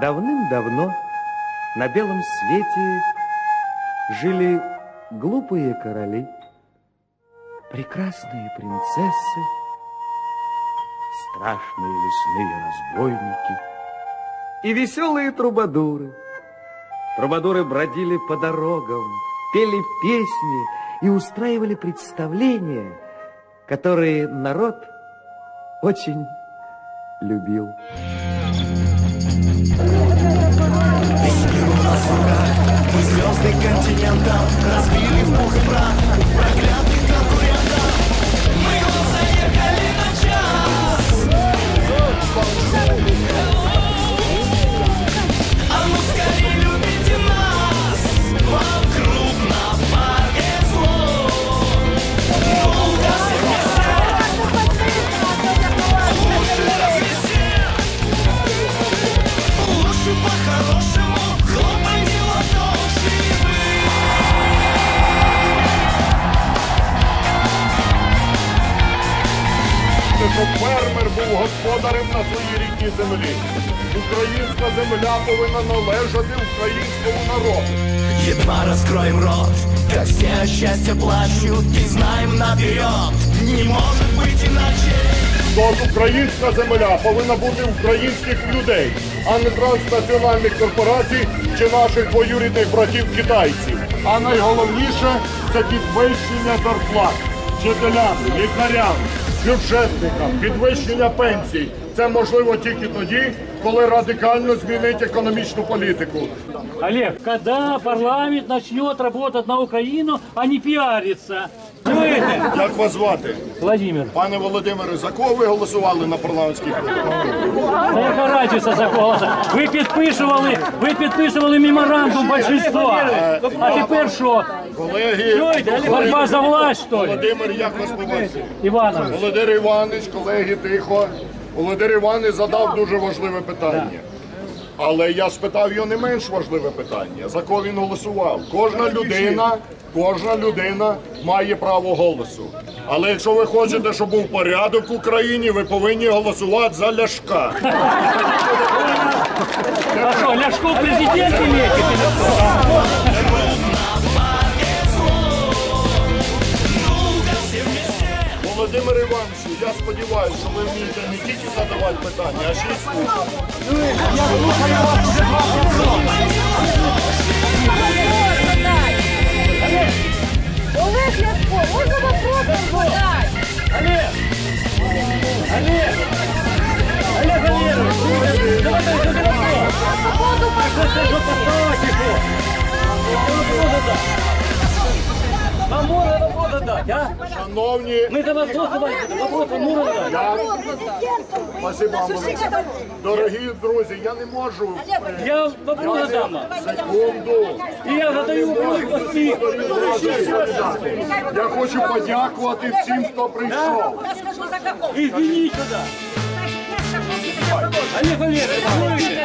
Давным-давно на белом свете жили глупые короли, прекрасные принцессы, страшные лесные разбойники и веселые трубадуры. Трубадуры бродили по дорогам, пели песни и устраивали представления, которые народ очень любил. Мы звезды континентов разбили щоб фермер був господарем на своїй рідній землі. Українська земля повинна належати українському народу. Едва раскроем рот, как все счастья плачут И знаем наперед, не может быть иначе Тож українська земля повинна бути українських людей, а не транснаціональних корпорацій чи наших двоюрідних братів китайців. А найголовніше це підвищення зарплат вчителям, лікарям, бюджетникам, підвищення пенсій. Це можливо тільки тоді, коли радикально змінить економічну політику. Олег, когда парламент начнет работать на Украину, а не пиариться? Як вас звати? Владимир, Пане Володимире, за кого ви голосували на парламентських виборах? за кого? Ви підписували, ви підписували меморандум большинства. А тепер що? Колеги? Борьба за власть, що ли? Володимир, як вас поважати? Іванович. Володимир Іванович, колеги, тихо. Володимир Іванович задав дуже важливе питання. Але я спитав його не менш важливе питання. За кого він голосував? Кожна людина, кожна людина має право голосу. Але якщо ви хочете, щоб був порядок в Україні, ви повинні голосувати за Ляшка. А що, Ляшко президент имеете? Володимир сподіваюся, що ви вмієте не тільки задавати питання, а ще й слухати. Олег а? Шановні, Мы за вопрос давайте, вопрос кому надо дать? я... Спасибо вам велике. Дорогі друзі, я не можу. Я вопрос задам. вам. Секунду. И я задаю вопрос всіх. Я хочу подякувати всім, хто прийшов. Я скажу за какого. Извините, да. Олег Валерьевич, слышите?